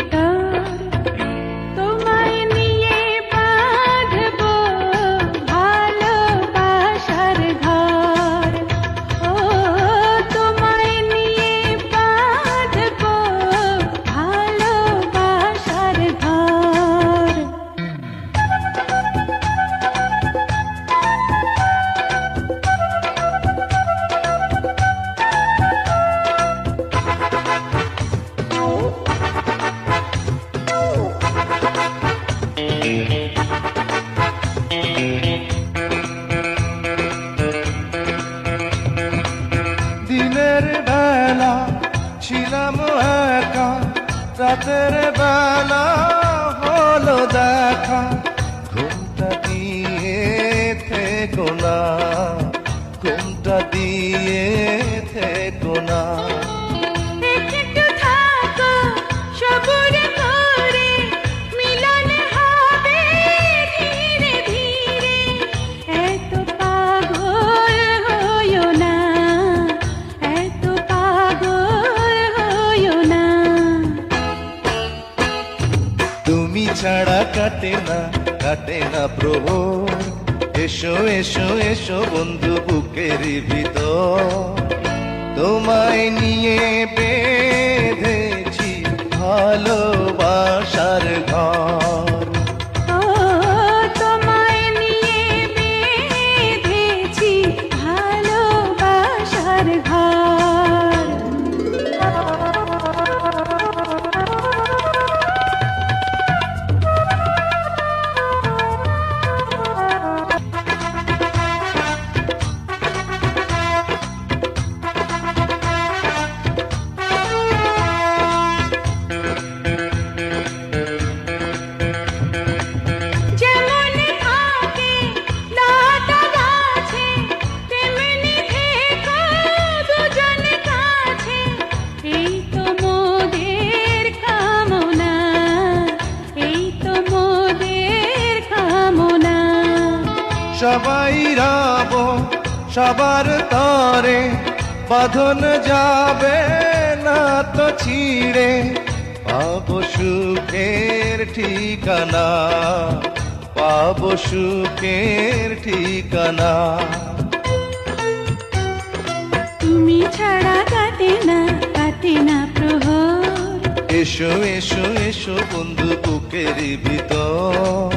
বুকেরই রাতের বেলা হলো দেখা। ঘুমটা দিয়ে থেকো না ঘুমটা দিয়ে থেকো না। কাটে না কাটে না এসো এসো এসো বন্ধু বুকের ভিতর। তোমায় নিয়ে বেঁধেছি ভালোবাসার ঘর। সবাই রব সবার তরে। বাঁধন যাবে না তো ছিঁড়ে পাবো সুখের ঠিকানা পাবো সুখের ঠিকানা। তুমি ছাড়া কাটে না কাটে না প্রহর। এসো এসো এসো বন্ধু বুকের ভিতর।